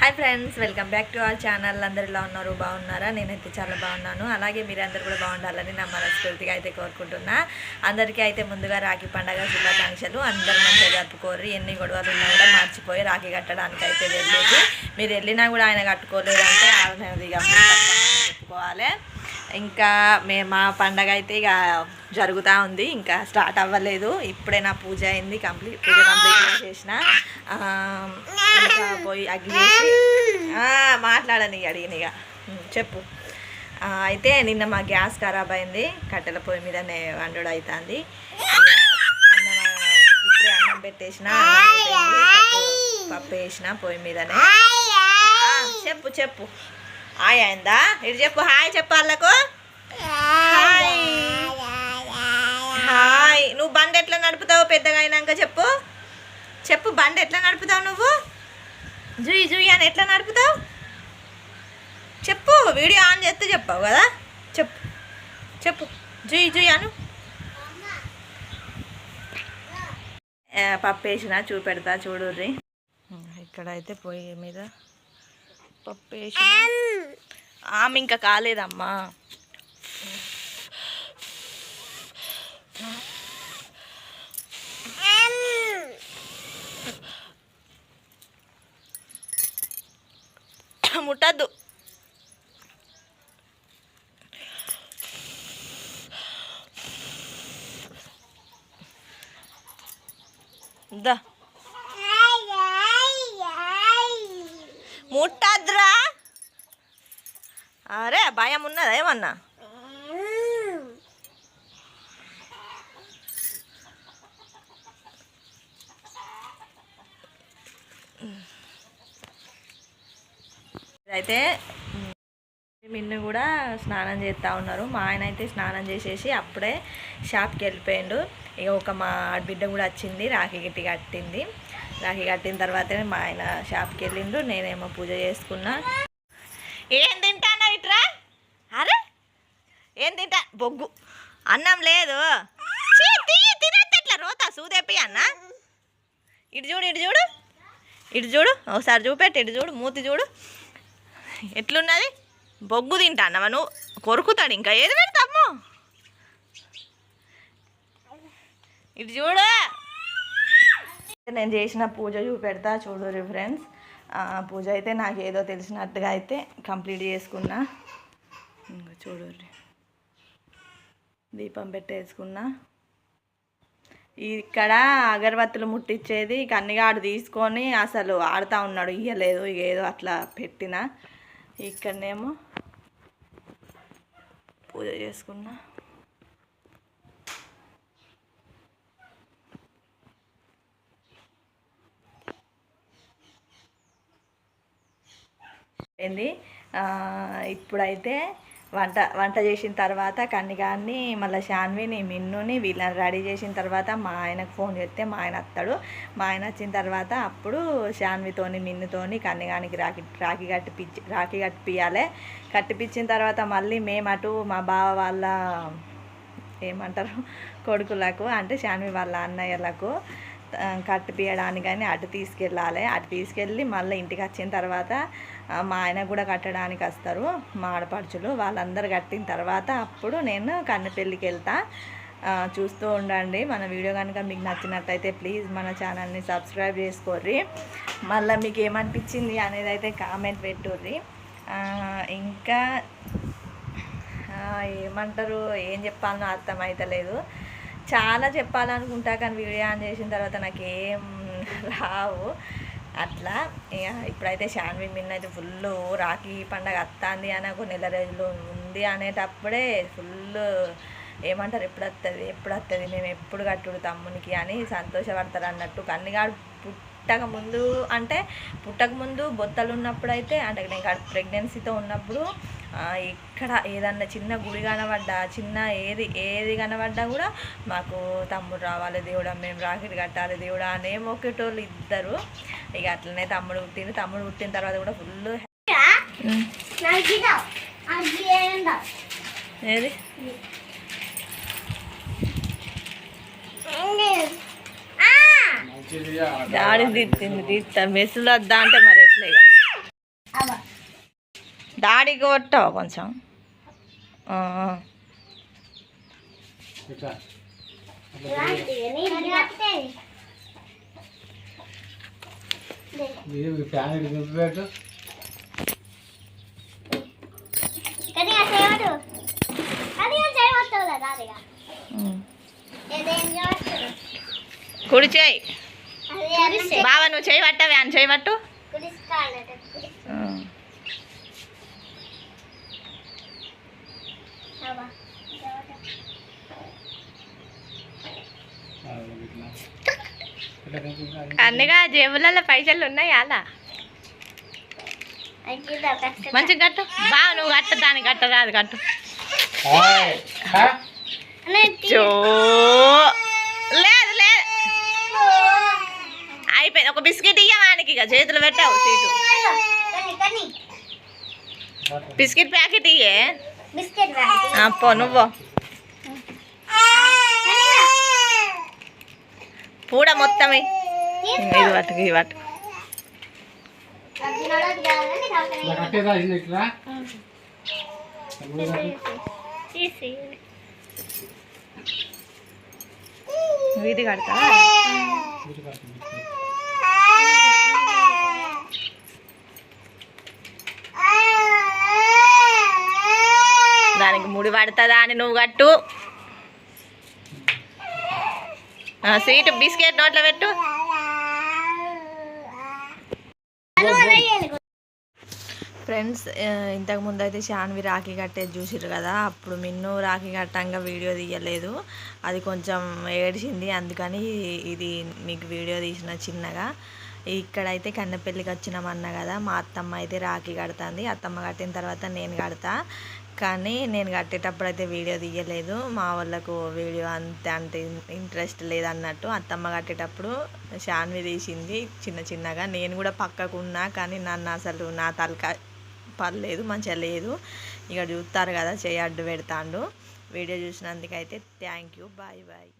Hi friends welcome back to our channel. అందరు ఎలా ఉన్నారు? బాగున్నారా? నేనైతే చాలా బాగున్నాను. అలాగే మీరందరూ కూడా బాగుండాలని నా మనస్ఫూర్తిగా అయితే కోరుకుంటున్నా. అందరికీ అయితే ముందుగా రాఖీ పండగ శుభాకాంక్షలు. అందరూ మంచిగా జరుపుకోరు ఎన్ని గొడవలు ఉన్నా కూడా మర్చిపోయి రాఖీ కట్టడానికి అయితే వెళ్ళేది. మీరు వెళ్ళినా కూడా ఆయన కట్టుకోలేదు అంటే ఆయనది చెప్పుకోవాలి. ఇంకా మే మా పండగ అయితే ఇక జరుగుతూ ఉంది. ఇంకా స్టార్ట్ అవ్వలేదు. ఇప్పుడే నా పూజ అయింది. కంప్లీట్ పూజ కంప్లీట్ చేసిన పోయి అగ్గి మాట్లాడని అడిగిన ఇక. చెప్పు. అయితే నిన్న మా గ్యాస్ ఖరాబ్ అయింది. కట్టెల పొయ్యి మీదనే వండుడు అవుతుంది అన్నం ఇప్పుడే అన్నం పెట్టేసిన పప్పు వేసిన పొయ్యి మీదనే. చెప్పు చెప్పు. హాయ్ అయిందా? ఇటు చెప్పు హాయ్ చెప్పు వాళ్ళకు హాయ్. హాయ్. నువ్వు బండి ఎట్లా నడుపుతావు పెద్దగా అయినాక చెప్పు. చెప్పు బండి ఎట్లా నడుపుతావు నువ్వు? జుయి జుయి అని ఎట్లా నడుపుతావు? చెప్పు వీడియో ఆన్ చేస్తే చెప్పావు కదా? చెప్పు చెప్పు. జుయి జుయి అను. పప్పు వేసిన చూపెడతా చూడుర్రి ఇక్కడైతే పొయ్యి మీద పప్పు వేసి ఆమె ఇంకా కాలేదమ్మా. ముట్టద్దు దా. ముట్టద్దురా. అరే భయం ఉన్నదా ఏమన్నా? అయితే మిన్ను కూడా స్నానం చేస్తూ ఉన్నారు. మా ఆయన అయితే స్నానం చేసేసి అప్పుడే షాప్కి వెళ్ళిపోయిండు. ఇక ఒక మా బిడ్డ కూడా వచ్చింది రాఖీ గట్టి కట్టింది. రాఖీ కట్టిన తర్వాతనే మా ఆయన షాప్కి వెళ్ళిండు. నేనేమో పూజ చేసుకున్నా. ఏం తింటానా ఇట్రా? అరే! ఏం తింటా? బొగ్గు. అన్నం లేదు. తినట్లా ఇట్లా. రోతా సూదేపి అన్న. ఇటు చూడు ఇటు చూడు. ఇటు చూడు. ఒకసారి చూపెట్టి ఇటు చూడు. మూతి చూడు. ఎట్లున్నది? బొగ్గు తింటానవా నువ్వు కొరుకుతాడు ఇంకా. ఏది పెడతాము ఇది చూడు. నేను చేసిన పూజ చూపెడతా చూడు ఫ్రెండ్స్ పూజ అయితే నాకు ఏదో తెలిసినట్టుగా అయితే కంప్లీట్ చేసుకున్నా. ఇంకా చూడు దీపం పెట్టేసుకున్నా. ఇక్కడ అగరబత్తులు ముట్టించేది కన్నిగాడు తీసుకొని అసలు ఆడుతూ ఉన్నాడు. ఇయ్యలేదు ఏదో అట్లా పెట్టిన. ఇక్కడనేమో పూజ చేసుకున్నా. ఏంది? ఇప్పుడైతే వంట వంట చేసిన తర్వాత కన్నిగాన్ని మళ్ళీ శాన్విని మిన్నుని వీళ్ళని రెడీ చేసిన తర్వాత మా ఆయనకు ఫోన్ చేస్తే మా ఆయన వస్తాడు. మా ఆయన వచ్చిన తర్వాత అప్పుడు శాన్వితోని మిన్నుతోని కన్నిగానికి రాకి రాఖీ కట్టిపిచ్చి రాఖీ కట్టిపియాలి కట్టిపించిన తర్వాత మళ్ళీ మేము అటు మా బావ వాళ్ళ ఏమంటారు కొడుకులకు అంటే శాన్వి వాళ్ళ అన్నయ్యలకు కట్టిపియడానికి కానీ అటు తీసుకెళ్ళాలి. అటు తీసుకెళ్ళి మళ్ళీ ఇంటికి వచ్చిన తర్వాత మా ఆయన కూడా కట్టడానికి వస్తారు. మా ఆడపడుచులు వాళ్ళందరూ కట్టిన తర్వాత అప్పుడు నేను కన్ను పెళ్ళికి వెళ్తా. చూస్తూ ఉండండి. మన వీడియో కనుక మీకు నచ్చినట్టయితే ప్లీజ్ మన ఛానల్ని సబ్స్క్రైబ్ చేసుకోర్రి. మళ్ళీ మీకు ఏమనిపించింది అనేది అయితే కామెంట్ పెట్టుర్రి. ఇంకా ఏమంటారు? ఏం చెప్పాలనో అర్థమైతలేదు. చాలా చెప్పాలనుకుంటా కానీ వీడియో ఆన్ చేసిన తర్వాత నాకు ఏం రావు. అట్లా ఇక ఇప్పుడైతే శాన్వి మిన్న అయితే ఫుల్ రాఖీ పండగ వస్తుంది అని ఒక నెల రోజులు ఉంది అనేటప్పుడే ఫుల్ ఏమంటారు ఎప్పుడు వస్తుంది ఎప్పుడు వస్తుంది మేము ఎప్పుడు కట్టుడు తమ్మునికి అని సంతోషపడతారు అన్నట్టు కన్నిగాడు పుట్టక ముందు అంటే పుట్టక ముందు బొత్తలు ఉన్నప్పుడు అయితే అంటే నేను ప్రెగ్నెన్సీతో ఉన్నప్పుడు ఆ, ఇక్కడ ఏదన్నా చిన్న గుడి కనబడ్డా చిన్న ఏది ఏది కనబడ్డా కూడా మాకు తమ్ముడు రావాలి దేవుడా మేము రాకెట్ కట్టాలి దేవుడా అనే మొక్కేటోళ్ళు ఇద్దరు. ఇక అట్లనే తమ్ముడు పుట్టింది తమ్ముడు పుట్టిన తర్వాత కూడా ఫుల్ ఏది? డాడీ తీస్తా మెస్సులో వద్దా అంటే మరి డాడీకి కొట్టావా కొంచెం. కుడి చేయి. బావా నువ్వు చేయి పట్టవే అని చేయి అన్నగా జేబులలో పైసలు ఉన్నాయి అలా మంచిగా కట్టు. బావ నువ్వు కట్ట దానికి కట్ట రాదు కట్టు. ఆయ్. హా? చో. లేదు లేదు. అయిపోయింది. ఒక బిస్కెట్ ఇయ్యవానికి ఇక. చేతులు పెట్టావు సీటు. బిస్కెట్ ప్యాకెట్ ఇయ్యే. బిస్కెట్ ఆ, పో నువ్వు పూడ మొత్తం ఇయ్యి. ఇది పట్టుకు ఇది పట్టు ఇట్లా కట్టేదా ఇది ఇట్లా తీసి నువ్వు ఇది కడతా. దానికి ముడి పడుతుందా అని నువ్వు కట్టు స్వీట్ బిస్కెట్ నోట్లో పెట్టు. ఫ్రెండ్స్ ఇంతకు ముందు అయితే శాన్వి రాఖీ కట్టేది చూసిర్రు కదా అప్పుడు మిన్ను రాఖీ కట్టంగా వీడియో తీయలేదు. అది కొంచెం ఏడిచింది అందుకని ఇది మీకు వీడియో తీసిన చిన్నగా. ఇక్కడైతే కన్నెపల్లికి వచ్చినామన్న కదా మా అత్తమ్మ అయితే రాఖీ కడుతుంది. అత్తమ్మ కట్టిన తర్వాత నేను కడతా. కానీ నేను కట్టేటప్పుడు అయితే వీడియో తీయలేదు. మా వాళ్ళకు వీడియో అంత అంత ఇంట్రెస్ట్ లేదన్నట్టు అత్తమ్మ కట్టేటప్పుడు శాన్వి తీసింది చిన్న చిన్నగా. నేను కూడా పక్కకున్నా కానీ నన్ను అసలు నా తలక పర్లేదు మంచిగా లేదు. ఇక చూస్తారు కదా చేయి అడ్డు పెడతాండు. వీడియో చూసినందుకైతే థ్యాంక్ యూ. Bye bye.